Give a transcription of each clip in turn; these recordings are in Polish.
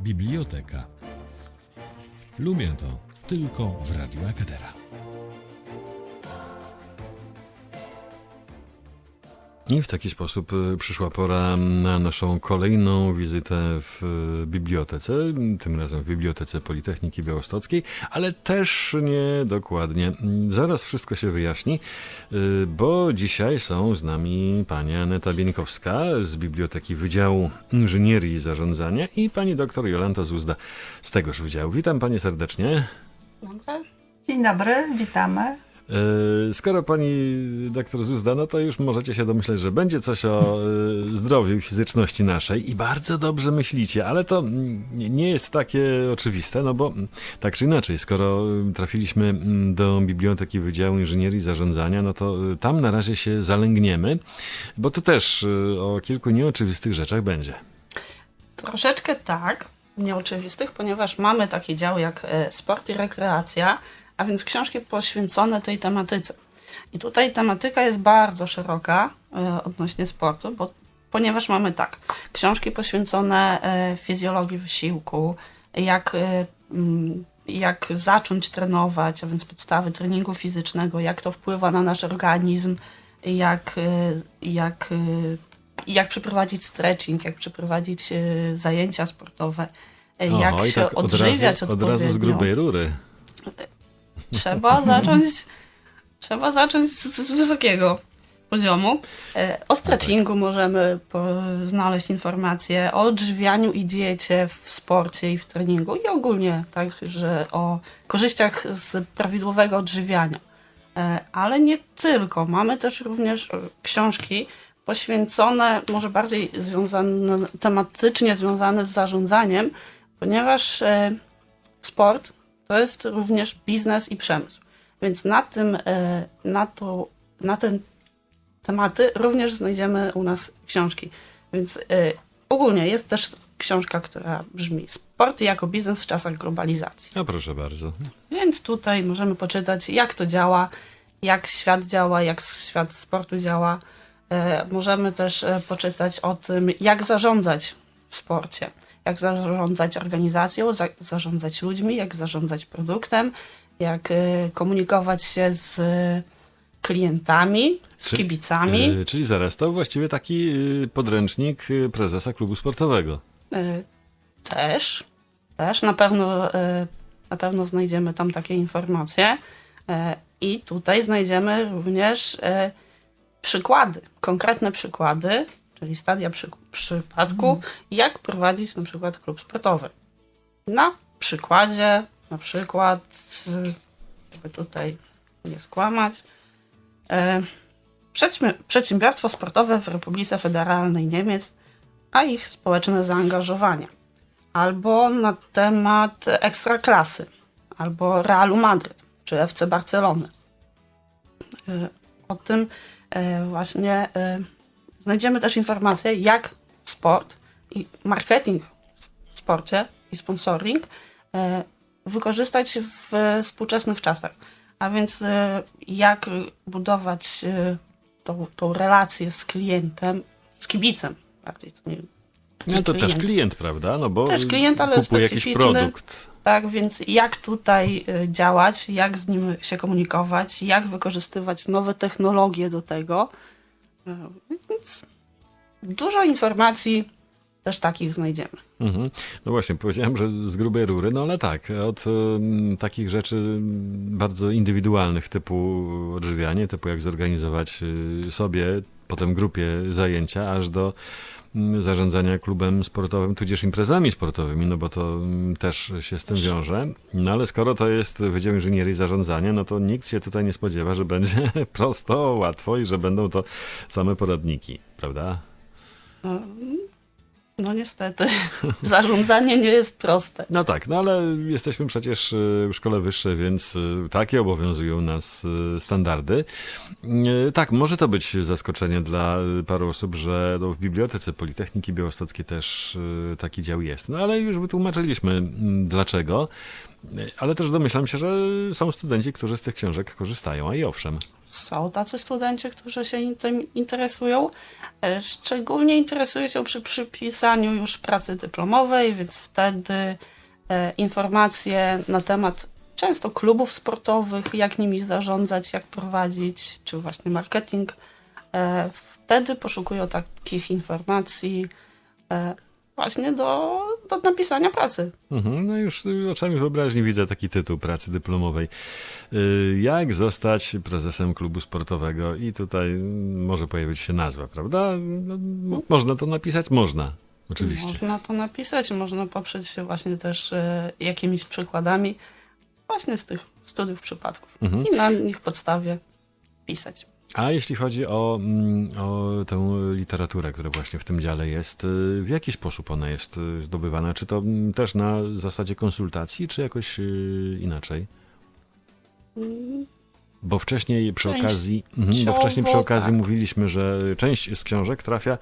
Biblioteka. Lubię to tylko w Radiu Akadera. I w taki sposób y, przyszła pora na naszą kolejną wizytę w y, bibliotece, tym razem w Bibliotece Politechniki Białostockiej, ale też nie dokładnie. Zaraz wszystko się wyjaśni, y, bo dzisiaj są z nami pani Aneta Bieńkowska z Biblioteki Wydziału Inżynierii i Zarządzania i pani doktor Jolanta Zuzda z tegoż wydziału. Witam panie serdecznie. Dzień dobry, witamy. E, Skoro pani doktor Zuzda, no to już możecie się domyśleć, że będzie coś o e, zdrowiu i fizyczności naszej i bardzo dobrze myślicie, ale to nie- jest takie oczywiste, no bo tak czy inaczej, skoro trafiliśmy mm, do Biblioteki Wydziału Inżynierii i Zarządzania, no to e, tam na razie się zalęgniemy, bo tu też o kilku nieoczywistych rzeczach będzie. Troszeczkę tak, nieoczywistych, ponieważ mamy takie działy jak sport i rekreacja, a więc książki poświęcone tej tematyce. I tutaj tematyka jest bardzo szeroka e, odnośnie sportu, bo, ponieważ mamy tak, książki poświęcone e, fizjologii wysiłku, jak, e, mm, jak zacząć trenować, a więc podstawy treningu fizycznego, jak to wpływa na nasz organizm, jak, jak, jak przeprowadzić stretching, jak przeprowadzić zajęcia sportowe, jak się tak od odżywiać razu, od odpowiednio. razu z grubej rury. Trzeba zacząć, trzeba zacząć z, z wysokiego poziomu. E, O stretchingu możemy znaleźć informacje, o odżywianiu i diecie w sporcie i w treningu i ogólnie także o korzyściach z prawidłowego odżywiania. E, Ale nie tylko. Mamy też również e, książki poświęcone, może bardziej związane, tematycznie związane z zarządzaniem, ponieważ sport to jest również biznes i przemysł. Więc na tym, e, na, to, na te tematy również znajdziemy u nas książki. Więc e, ogólnie jest też książka, która brzmi Sport jako biznes w czasach globalizacji. No proszę bardzo. Więc tutaj możemy poczytać, jak to działa, jak świat działa, jak świat sportu działa. E, możemy też poczytać o tym, jak zarządzać w sporcie, jak zarządzać organizacją, za, zarządzać ludźmi, jak zarządzać produktem, jak e, komunikować się z klientami, z Czy- kibicami. E, Czyli zaraz to właściwie taki e, podręcznik e, prezesa klubu sportowego. Y, Też, też na pewno, y, na pewno znajdziemy tam takie informacje. Y, I tutaj znajdziemy również y, przykłady, konkretne przykłady, czyli stadia przy, przypadku, jak prowadzić na przykład klub sportowy. Na przykładzie, na przykład, y, żeby tutaj nie skłamać, przedsiębi- przedsiębiorstwo sportowe w Republice Federalnej Niemiec a ich społeczne zaangażowanie. Albo na temat ekstraklasy, albo Realu Madryt, czy FC Barcelony. Y, O tym y, właśnie znajdziemy też informacje, jak sport i marketing w sporcie i sponsoring y, wykorzystać w współczesnych czasach. A więc y, jak budować y, tą, tą relację z klientem, z kibicem bardziej. To nie, No to też klient. klient, prawda? No bo Też klient, ale kupuje jakiś produkt. Tak, więc jak tutaj działać, jak z nim się komunikować, jak wykorzystywać nowe technologie do tego. Y, Więc dużo informacji też takich znajdziemy. Mhm. No właśnie, powiedziałem, że z grubej rury, no ale tak, od em, takich rzeczy bardzo indywidualnych typu odżywianie, typu jak zorganizować y, sobie, potem grupie zajęcia, aż do zarządzania klubem sportowym, tudzież imprezami sportowymi, no bo to mm, też się z tym wiąże. No ale skoro to jest Wydział Inżynierii Zarządzania, no to nikt się tutaj nie spodziewa, że będzie prosto, łatwo i że będą to same poradniki, prawda? No, niestety, zarządzanie nie jest proste. No tak, no ale jesteśmy przecież y, w szkole wyższej, więc y, takie obowiązują nas y, standardy. Tak, może to być zaskoczenie dla paru osób, że no, w Bibliotece Politechniki Białostockiej też taki dział jest. No ale już wytłumaczyliśmy mm, dlaczego. Ale też domyślam się, że są studenci, którzy z tych książek korzystają, a i owszem. Są tacy studenci, którzy się tym interesują. E, Szczególnie interesują się przy przypisaniu już pracy dyplomowej, więc wtedy e, informacje na temat często klubów sportowych, jak nimi zarządzać, jak prowadzić, czy właśnie marketing. E, Wtedy poszukują takich informacji właśnie do, do napisania pracy. Mhm, no już y, oczami wyobraźni widzę taki tytuł pracy dyplomowej. Y, Jak zostać prezesem klubu sportowego? I tutaj mm, może pojawić się nazwa, prawda? No, mo- można to napisać? Można, oczywiście. Można to napisać, można poprzeć się właśnie też jakimiś przykładami właśnie z tych studiów przypadków Mhm. i na nich podstawie pisać. A jeśli chodzi o, mm, o tę literaturę, która właśnie w tym dziale jest, y, w jaki sposób ona jest y, zdobywana? Czy to mm, też na zasadzie konsultacji, czy jakoś y, inaczej? Bo wcześniej przy Część- okazji, mhm, bo wcześniej przy okazji tak. mówiliśmy, że część z książek trafia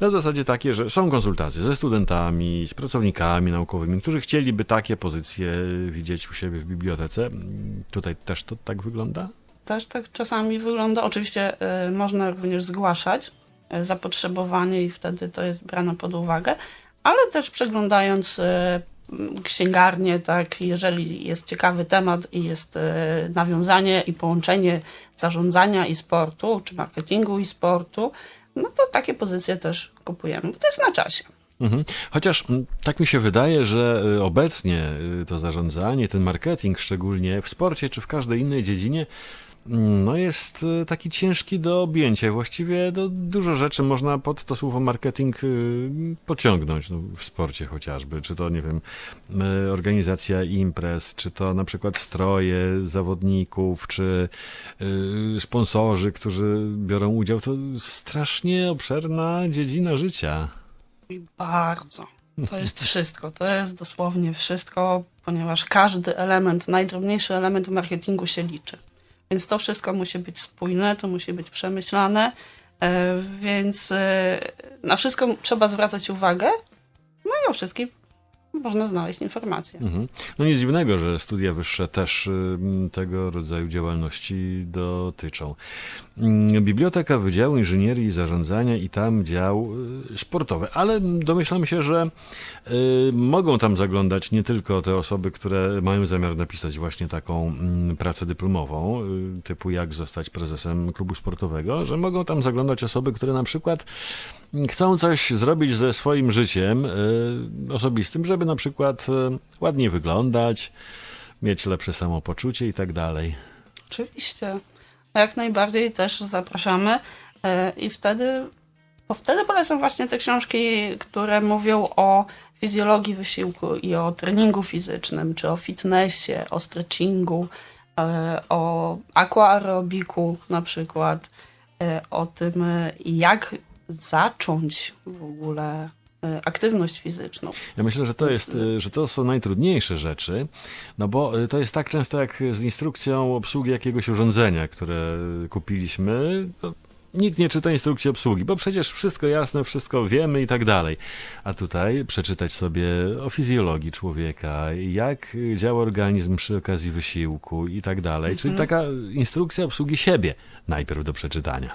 na zasadzie takiej, że są konsultacje ze studentami, z pracownikami naukowymi, którzy chcieliby takie pozycje widzieć u siebie w bibliotece. Mm, Tutaj też to tak wygląda? Też tak czasami wygląda. Oczywiście e, można również zgłaszać e, zapotrzebowanie i wtedy to jest brane pod uwagę, ale też przeglądając m, księgarnię, tak, jeżeli jest ciekawy temat i jest e, nawiązanie i połączenie zarządzania i sportu, czy marketingu i sportu, no to takie pozycje też kupujemy, bo to jest na czasie. Mhm. Chociaż tak mi się wydaje, że y, obecnie y, to zarządzanie, ten marketing szczególnie w sporcie czy w każdej innej dziedzinie, no jest y, taki ciężki do objęcia. Właściwie do, dużo rzeczy można pod to słowo marketing y, pociągnąć, no, w sporcie chociażby. Czy to, nie wiem, y, organizacja imprez, czy to na przykład stroje zawodników, czy sponsorzy, którzy biorą udział. To strasznie obszerna dziedzina życia. I bardzo. To jest wszystko. To jest dosłownie wszystko, ponieważ każdy element, najdrobniejszy element marketingu się liczy. Więc to wszystko musi być spójne, to musi być przemyślane, e, więc e, na wszystko trzeba zwracać uwagę. No i o wszystkim można znaleźć informacje. Mhm. No nic dziwnego, że studia wyższe też ym, tego rodzaju działalności dotyczą. Ym, Biblioteka Wydziału Inżynierii i Zarządzania i tam dział y, sportowy, ale domyślam się, że y, mogą tam zaglądać nie tylko te osoby, które mają zamiar napisać właśnie taką mm, pracę dyplomową, y, typu jak zostać prezesem klubu sportowego, że mogą tam zaglądać osoby, które na przykład chcą coś zrobić ze swoim życiem y, osobistym, żeby na przykład y, ładniej wyglądać, mieć lepsze samopoczucie i tak dalej. Oczywiście. Jak najbardziej też zapraszamy e, i wtedy, bo wtedy polecam właśnie te książki, które mówią o fizjologii wysiłku i o treningu fizycznym, czy o fitnessie, o stretchingu, e, o aquaerobiku na przykład, e, o tym, e, jak zacząć w ogóle e, aktywność fizyczną. Ja myślę, że to, jest, y, że to są najtrudniejsze rzeczy, no bo y, to jest tak często jak z instrukcją obsługi jakiegoś urządzenia, które kupiliśmy. No, Nikt nie czyta instrukcji obsługi, bo przecież wszystko jasne, wszystko wiemy i tak dalej. A tutaj przeczytać sobie o fizjologii człowieka, jak y, działa organizm przy okazji wysiłku i tak dalej. Czyli taka instrukcja obsługi siebie najpierw do przeczytania.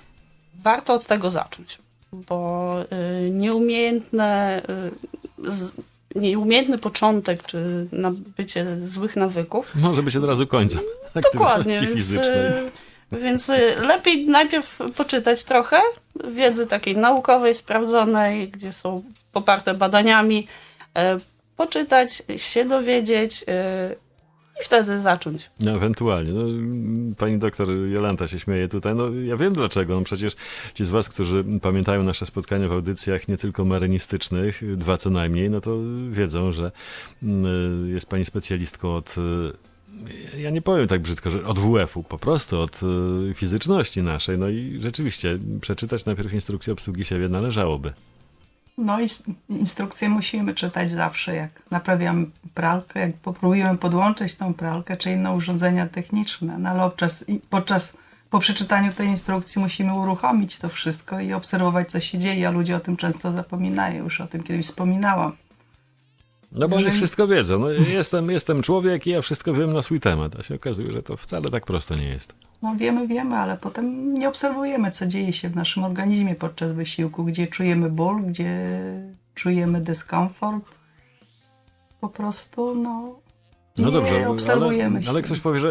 warto od tego zacząć, bo y, nieumiejętne, y, nieumiejętny początek czy nabycie złych nawyków. Może być od razu końcem Dokładnie, więc, y, więc lepiej najpierw poczytać trochę wiedzy takiej naukowej, sprawdzonej, gdzie są poparte badaniami, poczytać, się dowiedzieć i wtedy zacząć. No, ewentualnie. No, mm, pani doktor Jolanta się śmieje tutaj. No, ja wiem dlaczego. No, przecież ci z was, którzy pamiętają nasze spotkania w audycjach nie tylko marynistycznych, dwa co najmniej, no to wiedzą, że mm, jest pani specjalistką od y, ja nie powiem tak brzydko, że od WF-u, po prostu od y, fizyczności naszej. No i rzeczywiście przeczytać najpierw instrukcję obsługi siebie należałoby. No i instrukcje musimy czytać zawsze, jak naprawiamy pralkę, jak próbujemy podłączyć tą pralkę czy inne urządzenia techniczne. No ale podczas, podczas po przeczytaniu tej instrukcji musimy uruchomić to wszystko i obserwować, co się dzieje, a ludzie o tym często zapominają. Już o tym kiedyś wspominałam. No bo oni Jeżeli- wszystko wiedzą. No, jestem, jestem człowiek i ja wszystko wiem na swój temat, a się okazuje, że to wcale tak prosto nie jest. No wiemy, wiemy, ale potem nie obserwujemy, co dzieje się w naszym organizmie podczas wysiłku, gdzie czujemy ból, gdzie czujemy dyskomfort. Po prostu, no. No nie dobrze, obserwujemy ale, się. ale ktoś powie, że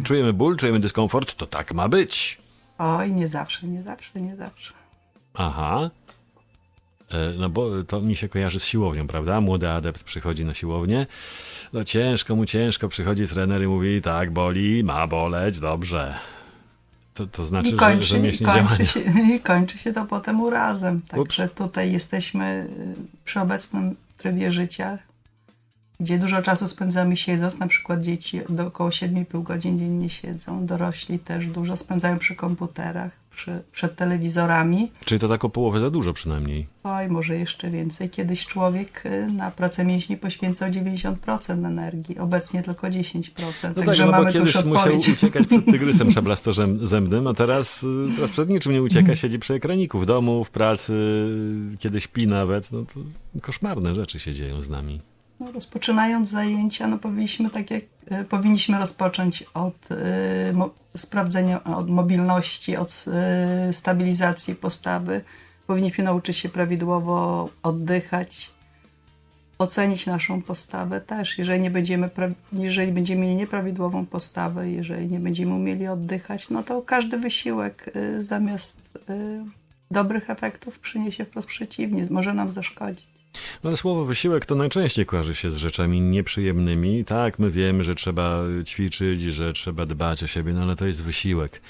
y, czujemy ból, czujemy dyskomfort, to tak ma być. Oj, nie zawsze, nie zawsze, nie zawsze. Aha. E, No bo to mi się kojarzy z siłownią, prawda? Młody adept przychodzi na siłownię. No ciężko mu, ciężko. Przychodzi trener i mówi, tak, boli, ma boleć, dobrze. To, to znaczy, I że, kończy, że i, mięśnie kończy się, I kończy się to potem urazem. Także Ups. tutaj jesteśmy y, przy obecnym trybie życia, gdzie dużo czasu spędzamy siedząc, na przykład dzieci do około 7,5 godzin dziennie siedzą, dorośli też dużo spędzają przy komputerach, przy, przed telewizorami. Czyli to tak o połowę za dużo przynajmniej. Oj, może jeszcze więcej. Kiedyś człowiek y, na pracę mięśni poświęcał 90% energii, obecnie tylko 10%. No Także tak, no bo mamy już kiedyś musiał uciekać przed tygrysem szablastorzem zębnym, a teraz, y, teraz przed niczym nie ucieka, siedzi przy ekraniku w domu, w pracy, y, kiedy śpi nawet. No to koszmarne rzeczy się dzieją z nami. No, rozpoczynając zajęcia, no powinniśmy tak jak e, powinniśmy rozpocząć od e, mo, sprawdzenia, od mobilności, od e, stabilizacji postawy. Powinniśmy nauczyć się prawidłowo oddychać, ocenić naszą postawę też. Jeżeli nie będziemy, jeżeli będziemy mieli nieprawidłową postawę, jeżeli nie będziemy umieli oddychać, no to każdy wysiłek e, zamiast e, dobrych efektów przyniesie wprost przeciwnie, może nam zaszkodzić. No ale słowo wysiłek to najczęściej kojarzy się z rzeczami nieprzyjemnymi. Tak, my wiemy, że trzeba ćwiczyć, że trzeba dbać o siebie, no ale to jest wysiłek.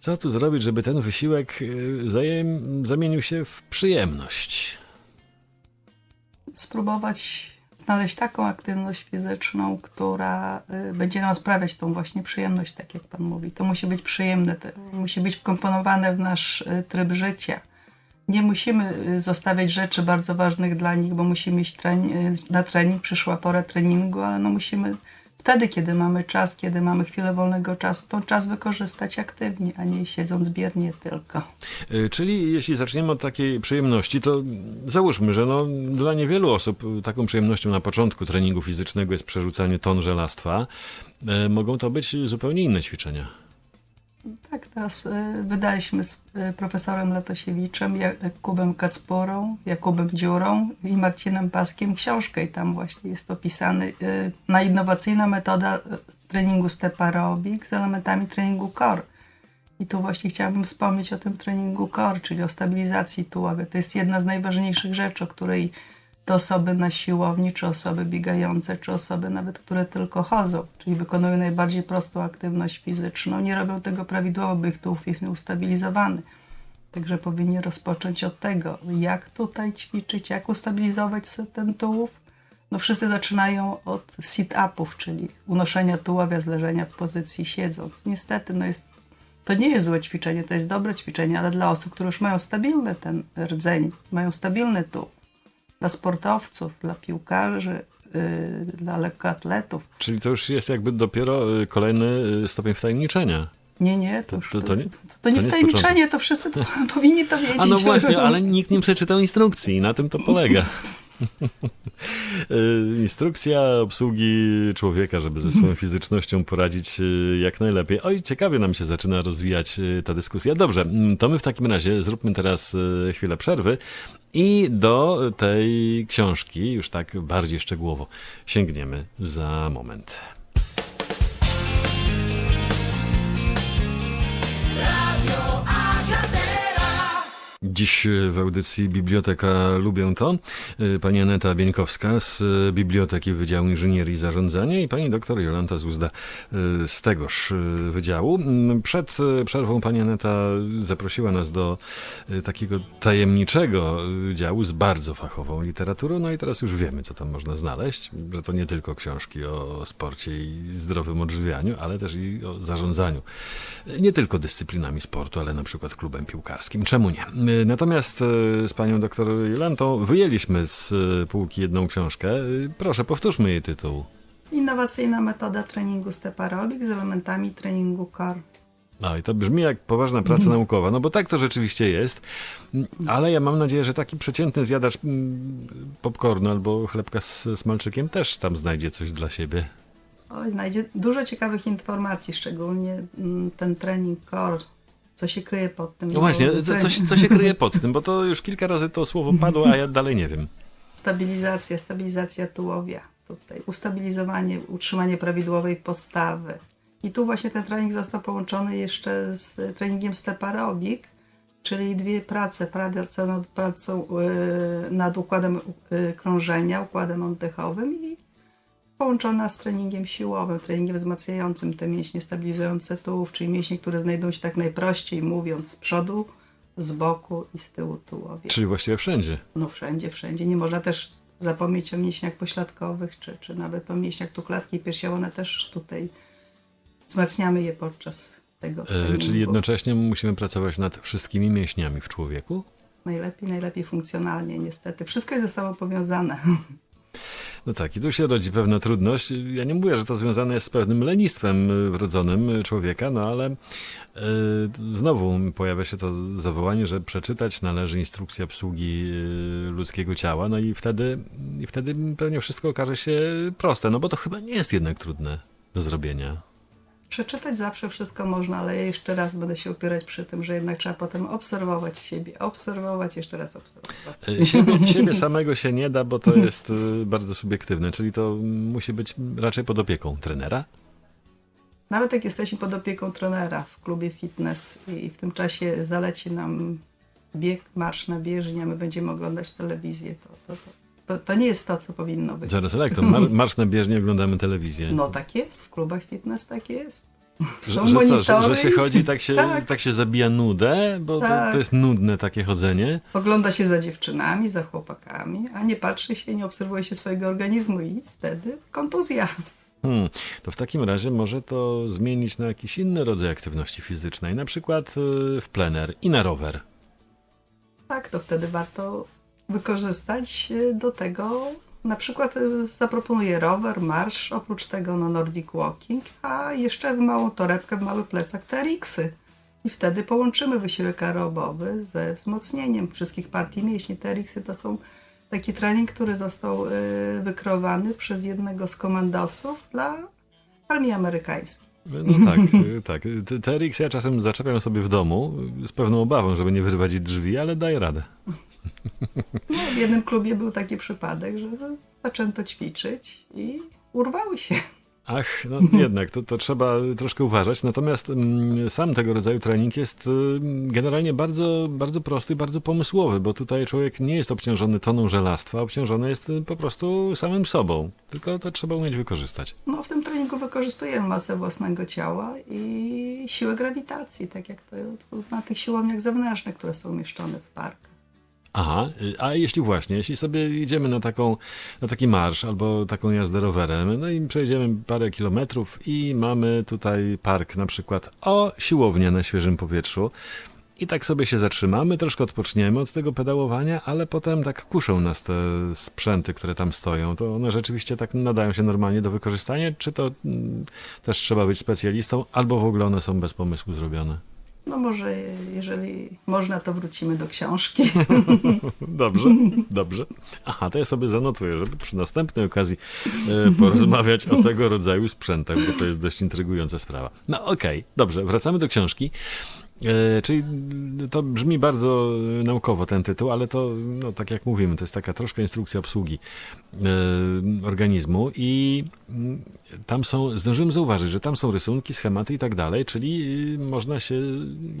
Co tu zrobić, żeby ten wysiłek y, zamienił się w przyjemność? spróbować znaleźć taką aktywność fizyczną, która y, będzie nam sprawiać tą właśnie przyjemność, tak jak Pan mówi. To musi być przyjemne, musi być wkomponowane w nasz y, tryb życia. Nie musimy y, zostawiać rzeczy bardzo ważnych dla nich, bo musimy iść y, na trening, przyszła pora treningu, ale no musimy wtedy, kiedy mamy czas, kiedy mamy chwilę wolnego czasu, ten czas wykorzystać aktywnie, a nie siedząc biernie tylko. Y, Czyli jeśli zaczniemy od takiej przyjemności, to załóżmy, że no, dla niewielu osób taką przyjemnością na początku treningu fizycznego jest przerzucanie ton żelastwa. Mogą to być zupełnie inne ćwiczenia. Tak, teraz y, wydaliśmy z y, profesorem Latosiewiczem, Jakubem Kacporą, Jakubem Dziurą i Marcinem Paskiem książkę i tam właśnie jest opisany y, na innowacyjna metoda treningu step aerobik z elementami treningu core. I tu właśnie chciałabym wspomnieć o tym treningu core, czyli o stabilizacji tułowia. To jest jedna z najważniejszych rzeczy, o której te osoby na siłowni, czy osoby biegające, czy osoby nawet, które tylko chodzą, czyli wykonują najbardziej prostą aktywność fizyczną, nie robią tego prawidłowo, bo ich tułów jest nieustabilizowany. Także powinni rozpocząć od tego, jak tutaj ćwiczyć, jak ustabilizować ten tułów. No wszyscy zaczynają od sit-upów, czyli unoszenia tułowia z leżenia w pozycji siedząc. Niestety, no jest, to nie jest złe ćwiczenie, to jest dobre ćwiczenie, ale dla osób, które już mają stabilny ten rdzeń, mają stabilny tułów, dla sportowców, dla piłkarzy, yy, dla lekkoatletów. Czyli to już jest jakby dopiero y, kolejny y, stopień wtajemniczenia. Nie, nie, to już to- to, to nie- to, nie wtajemniczenie, to wszyscy powinni to wiedzieć. A no właśnie, ale nikt nie przeczytał instrukcji i na tym to polega. Instrukcja obsługi człowieka, żeby ze swoją fizycznością poradzić y, jak najlepiej. Oj, ciekawie nam się zaczyna rozwijać y, ta dyskusja. Dobrze, mm, to my w takim razie zróbmy teraz y, chwilę przerwy i do tej książki już tak bardziej szczegółowo sięgniemy za moment. Dziś w audycji Biblioteka Lubię to y, pani Aneta Bieńkowska z y, Biblioteki Wydziału Inżynierii i Zarządzania i pani doktor Jolanta Zuzda z tegoż wydziału. Mm, Przed przerwą pani Aneta zaprosiła nas do takiego tajemniczego działu z bardzo fachową literaturą, no i teraz już wiemy, co tam można znaleźć, że to nie tylko książki o sporcie i zdrowym odżywianiu, ale też i o zarządzaniu nie tylko dyscyplinami sportu, ale na przykład klubem piłkarskim. Czemu nie? Natomiast y, z panią doktor Jolantą wyjęliśmy z y, półki jedną książkę. Y, Proszę, powtórzmy jej tytuł. Innowacyjna metoda treningu step aerobik z elementami treningu core. No i to brzmi jak poważna praca naukowa, no bo tak to rzeczywiście jest, ale ja mam nadzieję, że taki przeciętny zjadacz mm, popcornu albo chlebka z smalczykiem też tam znajdzie coś dla siebie. Oj, znajdzie dużo ciekawych informacji, szczególnie mm, ten trening core, co się kryje pod tym. No właśnie, co, co się kryje pod tym, bo to już kilka razy to słowo padło, a ja dalej nie wiem. Stabilizacja, stabilizacja tułowia. Tutaj ustabilizowanie, utrzymanie prawidłowej postawy. I tu właśnie ten trening został połączony jeszcze z treningiem step aerobik, czyli dwie prace. Praca nad pracą yy, nad układem yy, krążenia, układem oddechowym i połączona z treningiem siłowym, treningiem wzmacniającym te mięśnie stabilizujące tułów, czyli mięśnie, które znajdują się tak najprościej mówiąc z przodu, z boku i z tyłu tułowia. Czyli właściwie wszędzie. No wszędzie, wszędzie. Nie można też zapomnieć o mięśniach pośladkowych, czy, czy nawet o mięśniach tu klatki piersiowe. Też tutaj wzmacniamy je podczas tego E, treningu. czyli jednocześnie musimy pracować nad wszystkimi mięśniami w człowieku? Najlepiej, najlepiej funkcjonalnie niestety. Wszystko jest ze sobą powiązane. No tak, i tu się rodzi pewna trudność. Ja nie mówię, że to związane jest z pewnym lenistwem wrodzonym człowieka, no ale y, znowu pojawia się to zawołanie, że przeczytać należy instrukcję obsługi y, ludzkiego ciała, no i wtedy, i wtedy pewnie wszystko okaże się proste, no bo to chyba nie jest jednak trudne do zrobienia. Przeczytać zawsze wszystko można, ale ja jeszcze raz będę się opierać przy tym, że jednak trzeba potem obserwować siebie, obserwować, jeszcze raz obserwować. Y, Siebie, siebie samego się nie da, bo to jest y, bardzo subiektywne, czyli to musi być raczej pod opieką trenera. Nawet jak jesteśmy pod opieką trenera w klubie fitness i w tym czasie zaleci nam bieg, marsz na bieżni, a my będziemy oglądać telewizję, to, to, to, to, to nie jest to, co powinno być. Zaraz, ale jak to? Mar- marsz na bieżni, oglądamy telewizję. No tak jest, w klubach fitness tak jest. Że, Są że, co, że, że się chodzi, tak się, Tak. tak. się zabija nudę, bo to, Tak. to jest nudne takie chodzenie. Ogląda się za dziewczynami, za chłopakami, a nie patrzy się, nie obserwuje się swojego organizmu i wtedy kontuzja. Hmm. To w takim razie może to zmienić na jakiś inny rodzaj aktywności fizycznej, na przykład y, w plener i na rower. Tak, to wtedy warto wykorzystać e, do tego, na przykład e, zaproponuję rower, marsz, oprócz tego no Nordic Walking, a jeszcze w małą torebkę, w mały plecak TRX-y. I wtedy połączymy wysiłek aerobowy ze wzmocnieniem wszystkich partii mięśni. TRX-y to są taki trening, który został e, wykreowany przez jednego z komandosów dla armii amerykańskiej. No tak, tak. TRX ja czasem zaczepiam sobie w domu z pewną obawą, żeby nie wyrwać drzwi, ale daję radę. No, w jednym klubie był taki przypadek, że zaczęto ćwiczyć i urwały się. Ach, no jednak, to, to trzeba troszkę uważać. Natomiast mm, sam tego rodzaju trening jest y, generalnie bardzo, bardzo prosty, bardzo pomysłowy, bo tutaj człowiek nie jest obciążony toną żelastwa, obciążony jest y, po prostu samym sobą. Tylko to trzeba umieć wykorzystać. No, w tym treningu wykorzystujemy masę własnego ciała i siłę grawitacji, tak jak to na tych siłowniach zewnętrznych, które są umieszczone w parkach. Aha, y, a jeśli właśnie, jeśli sobie idziemy na, taką, na taki marsz albo taką jazdę rowerem, no i przejdziemy parę kilometrów i mamy tutaj park na przykład o siłownię na świeżym powietrzu i tak sobie się zatrzymamy, troszkę odpoczniemy od tego pedałowania, ale potem tak kuszą nas te sprzęty, które tam stoją. To one rzeczywiście tak nadają się normalnie do wykorzystania, czy to mm, też trzeba być specjalistą, albo w ogóle one są bez pomysłu zrobione? No może jeżeli można, to wrócimy do książki. Dobrze, dobrze. Aha, to ja sobie zanotuję, żeby przy następnej okazji e, porozmawiać o tego rodzaju sprzętach, bo to jest dość intrygująca sprawa. No okej, dobrze, wracamy do książki. E, czyli to brzmi bardzo naukowo ten tytuł, ale to, no, tak jak mówimy, to jest taka troszkę instrukcja obsługi e, organizmu i mm, tam są, zdążyłem zauważyć, że tam są rysunki, schematy i tak dalej, czyli y, można się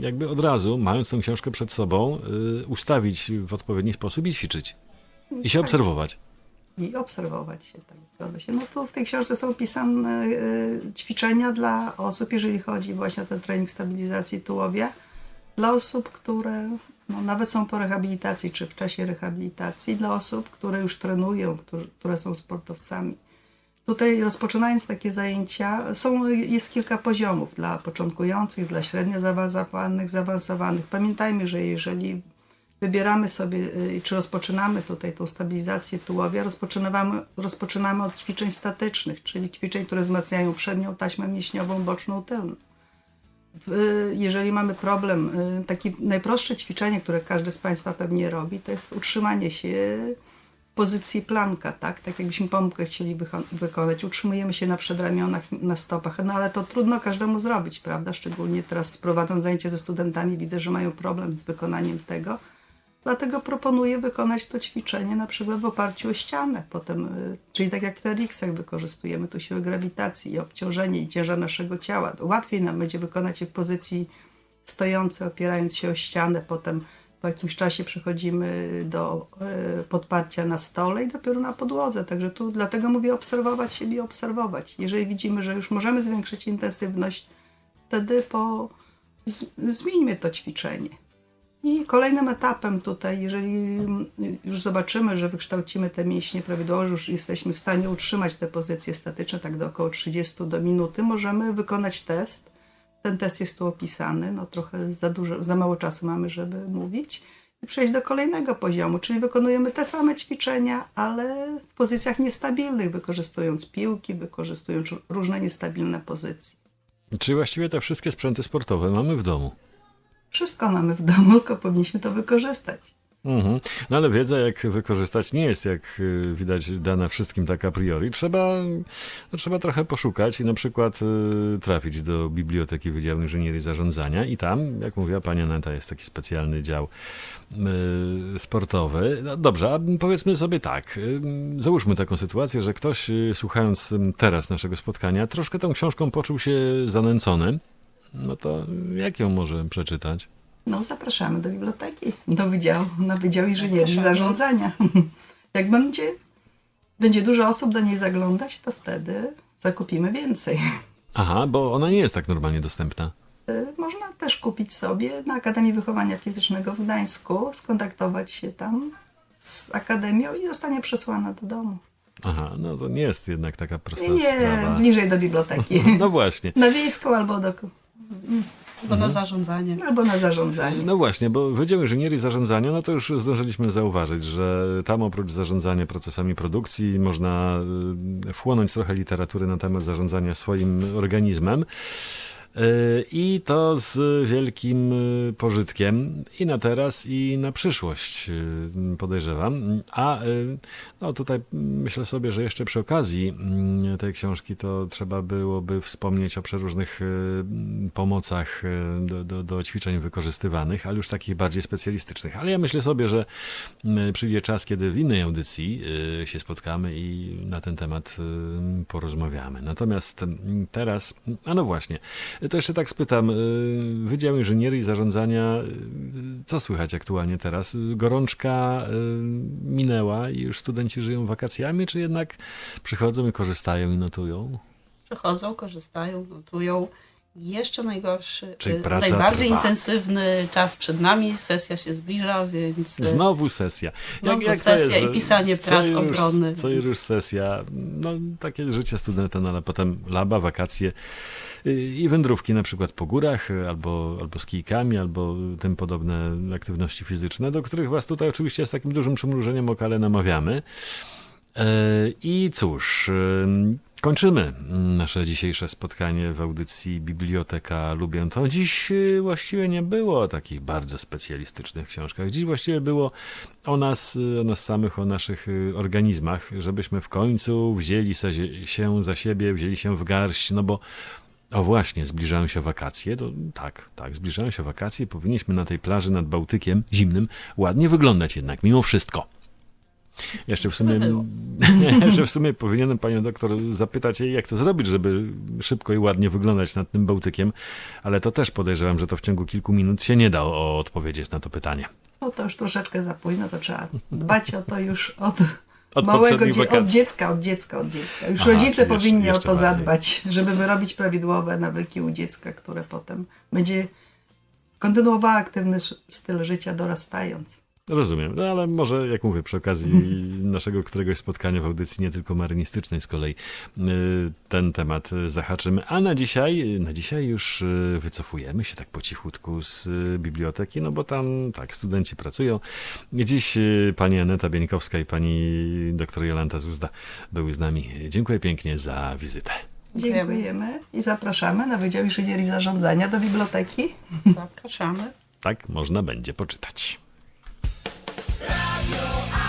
jakby od razu, mając tę książkę przed sobą, y, ustawić w odpowiedni sposób i ćwiczyć. I się Tak. obserwować. I obserwować się, tak, zgadza się. No tu w tej książce są opisane e, ćwiczenia dla osób, jeżeli chodzi właśnie o ten trening stabilizacji tułowia, dla osób, które no, nawet są po rehabilitacji, czy w czasie rehabilitacji, dla osób, które już trenują, którzy, które są sportowcami. Tutaj rozpoczynając takie zajęcia, są, jest kilka poziomów dla początkujących, dla średnio zaawansowanych, zaawansowanych. Pamiętajmy, że jeżeli wybieramy sobie, y, czy rozpoczynamy tutaj tą stabilizację tułowia, rozpoczynamy, rozpoczynamy od ćwiczeń statycznych, czyli ćwiczeń, które wzmacniają przednią taśmę mięśniową, boczną, tylną. jeżeli mamy problem, y, takie najprostsze ćwiczenie, które każdy z Państwa pewnie robi, to jest utrzymanie się w pozycji planka, tak? Tak jakbyśmy pompkę chcieli wykonać. Utrzymujemy się na przedramionach, na stopach, no ale to trudno każdemu zrobić, prawda? Szczególnie teraz prowadząc zajęcia ze studentami, widzę, że mają problem z wykonaniem tego. Dlatego proponuję wykonać to ćwiczenie na przykład w oparciu o ścianę. Potem, y, czyli tak jak w TRX-ach wykorzystujemy tu siłę grawitacji i obciążenie i ciężar naszego ciała. To Łatwiej nam będzie wykonać je w pozycji stojącej, opierając się o ścianę. Potem po jakimś czasie przechodzimy do y, podparcia na stole i dopiero na podłodze. Także tu dlatego mówię obserwować siebie, obserwować. Jeżeli widzimy, że już możemy zwiększyć intensywność, wtedy po, z, zmieńmy to ćwiczenie. I kolejnym etapem tutaj, jeżeli już zobaczymy, że wykształcimy te mięśnie prawidłowo, już jesteśmy w stanie utrzymać te pozycje statyczne tak do około 30 do minuty, możemy wykonać test. Ten test jest tu opisany, no trochę za dużo, za mało czasu mamy, żeby mówić. I przejść do kolejnego poziomu, czyli wykonujemy te same ćwiczenia, ale w pozycjach niestabilnych, wykorzystując piłki, wykorzystując różne niestabilne pozycje. Czyli właściwie te wszystkie sprzęty sportowe mamy w domu. Wszystko mamy w domu, tylko powinniśmy to wykorzystać. Mhm. No ale wiedza, jak wykorzystać, nie jest, jak y, widać, dana wszystkim tak a priori. Trzeba, no, trzeba trochę poszukać i na przykład y, trafić do Biblioteki Wydziału Inżynierii Zarządzania i tam, jak mówiła pani Aneta, jest taki specjalny dział y, sportowy. No, dobrze, a powiedzmy sobie tak, y, załóżmy taką sytuację, że ktoś, y, słuchając teraz naszego spotkania, troszkę tą książką poczuł się zanęcony. No to jak ją może przeczytać? No, zapraszamy do biblioteki, do wydziału, na Wydział Inżynierii. Zarządzania. Jak będzie, będzie dużo osób do niej zaglądać, to wtedy zakupimy więcej. Aha, bo ona nie jest tak normalnie dostępna. Y, Można też kupić sobie na Akademii Wychowania Fizycznego w Gdańsku, skontaktować się tam z Akademią i zostanie przesłana do domu. Aha, no to nie jest jednak taka prosta Nie, nie, sprawa. bliżej do biblioteki. No właśnie. Na wiejską albo, do, Bo na zarządzanie. albo na zarządzanie. No właśnie, bo Wydział Inżynierii Zarządzania, no to już zdążyliśmy zauważyć, że tam oprócz zarządzania procesami produkcji można y, wchłonąć trochę literatury na temat zarządzania swoim organizmem. I to z wielkim y, pożytkiem i na teraz, i na przyszłość, y, podejrzewam. A y, no tutaj myślę sobie, że jeszcze przy okazji mm, tej książki to trzeba byłoby wspomnieć o przeróżnych pomocach do, do, do ćwiczeń wykorzystywanych, ale już takich bardziej specjalistycznych. Ale ja myślę sobie, że y, przyjdzie czas, kiedy w innej audycji się spotkamy i na ten temat porozmawiamy. Natomiast mm, teraz, a no właśnie, to jeszcze tak spytam, y, Wydział Inżynierii i Zarządzania, y, co słychać aktualnie teraz? Gorączka y, minęła i już studenci żyją wakacjami, czy jednak przychodzą i korzystają i notują? Przychodzą, korzystają, notują. Jeszcze najgorszy, najbardziej trwa. intensywny czas przed nami, sesja się zbliża, więc Znowu sesja. Znowu sesja i że pisanie prac już, obronnych, Co już sesja, no takie życie studenta, no ale potem laba, wakacje i wędrówki na przykład po górach, albo, albo z kijkami, albo tym podobne aktywności fizyczne, do których was tutaj oczywiście z takim dużym przymrużeniem oka ale namawiamy. E, I cóż, ym, kończymy nasze dzisiejsze spotkanie w audycji Biblioteka Lubię to. Dziś y, właściwie nie było o takich bardzo specjalistycznych książkach. Dziś właściwie było o nas, o nas samych, o naszych organizmach, żebyśmy w końcu wzięli się za siebie, wzięli się w garść, no bo o właśnie, zbliżają się wakacje. To, tak, tak, zbliżają się wakacje. Powinniśmy na tej plaży nad Bałtykiem zimnym ładnie wyglądać jednak, mimo wszystko. Jeszcze w sumie, jeszcze w sumie powinienem panią doktor zapytać jej, jak to zrobić, żeby szybko i ładnie wyglądać nad tym Bałtykiem, ale to też podejrzewam, że to w ciągu kilku minut się nie da odpowiedzieć na to pytanie. No to już troszeczkę za późno, to trzeba dbać o to już od, Od małego dzie- od dziecka, od dziecka, od dziecka. Już Aha, rodzice czyli jeszcze- powinni o to bardziej. zadbać, żeby wyrobić prawidłowe nawyki u dziecka, które potem będzie kontynuowała aktywny styl życia dorastając. Rozumiem, no ale może, jak mówię, przy okazji naszego któregoś spotkania w audycji, nie tylko marynistycznej z kolei, y, ten temat zahaczymy. A na dzisiaj, na dzisiaj już y, wycofujemy się tak po cichutku z y, biblioteki, no bo tam, tak, studenci pracują. Dziś pani Aneta Bieńkowska i pani doktor Jolanta Zuzda były z nami. Dziękuję pięknie za wizytę. Dziękujemy i zapraszamy na Wydział Inżynierii Zarządzania do biblioteki. Zapraszamy. Tak można będzie poczytać. no, I